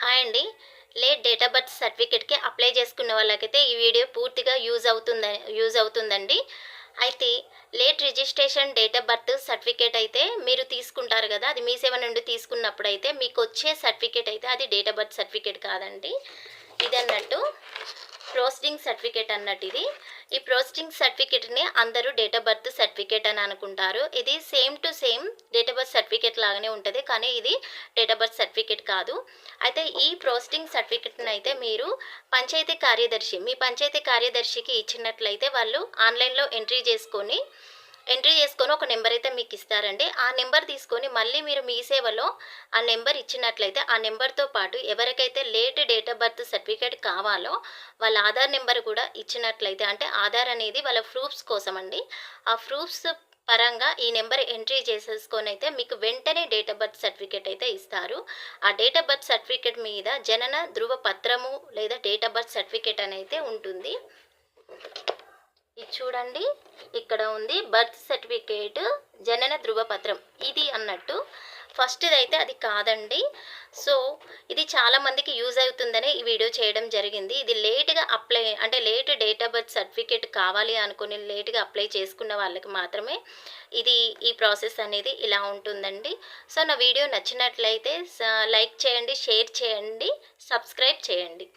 Hi అండి. Late date of birth సర్టిఫికేట్కి apply చేసుకున్న వాళ్ళకైతే ఈ వీడియో పూర్తిగా యూజ్ అవుతుంది యూజ్ అవుతుందండి. అయితే late registration date of birth certificate అయితే మీరు తీసుకుంటారు కదా అది మీ సేవ నుండి తీసుకున్నప్పుడు అయితే మీకు వచ్చే సర్టిఫికేట్ అయితే అది డేట్ ఆఫ్ బర్త్ సర్టిఫికేట్ కాదండి. ఇది అన్నట్టు ప్రోస్టింగ్ సర్టిఫికేట్ అన్నట్టు ఇది ఈ ప్రోస్టింగ్ సర్టిఫికేట్ని అందరూ డేట్ ఆఫ్ బర్త్ సర్టిఫికేట్ అని అనుకుంటారు. ఇది same to same date of birth certificate లాగానే ఉంటుంది కానీ ఇది డేట్ ఆఫ్ బర్త్ సర్టిఫికేట్ కాదు. అయితే ఈ ప్రోస్టింగ్ సర్టిఫికేట్ని అయితే మీరు పంచాయతీ కార్యదర్శి మీ పంచాయతీ కార్యదర్శికి ఇచ్చినట్లయితే వాళ్ళు ఆన్లైన్లో ఎంట్రీ చేసుకొని ఎంట్రీ చేసుకొని ఒక నెంబర్ అయితే మీకు ఇస్తారండి. ఆ నెంబర్ తీసుకొని మళ్ళీ మీరు మీ సేవలో ఆ నెంబర్ ఇచ్చినట్లయితే ఆ నెంబర్తో పాటు ఎవరికైతే late date of birth certificate కావాలో వాళ్ళ ఆధార్ నెంబర్ కూడా ఇచ్చినట్లయితే అంటే ఆధార్ అనేది వాళ్ళ ప్రూఫ్స్ కోసం అండి ఆ ప్రూఫ్స్ పరంగా ఈ నెంబర్ ఎంట్రీ చేసేసుకొని అయితే మీకు వెంటనే డేట్ ఆఫ్ బర్త్ సర్టిఫికేట్ అయితే ఇస్తారు. ఆ డేట్ ఆఫ్ బర్త్ సర్టిఫికేట్ మీద జనన ధృవ పత్రము లేదా డేట్ ఆఫ్ బర్త్ సర్టిఫికేట్ అని అయితే ఉంటుంది. చూడండి. ఇక్కడ ఉంది బర్త్ సర్టిఫికేట్ జనన ధృవపత్రం. ఇది అన్నట్టు. ఫస్ట్ది అయితే అది కాదండి. సో ఇది చాలామందికి యూజ్ అవుతుందనే ఈ వీడియో చేయడం జరిగింది. ఇది లేట్గా అప్లై అంటే late date of birth certificate కావాలి అనుకుని లేట్గా అప్లై చేసుకున్న వాళ్ళకి మాత్రమే ఇది ఈ ప్రాసెస్ అనేది ఇలా ఉంటుందండి. సో నా వీడియో నచ్చినట్లయితే లైక్ చేయండి షేర్ చేయండి సబ్స్క్రైబ్ చేయండి.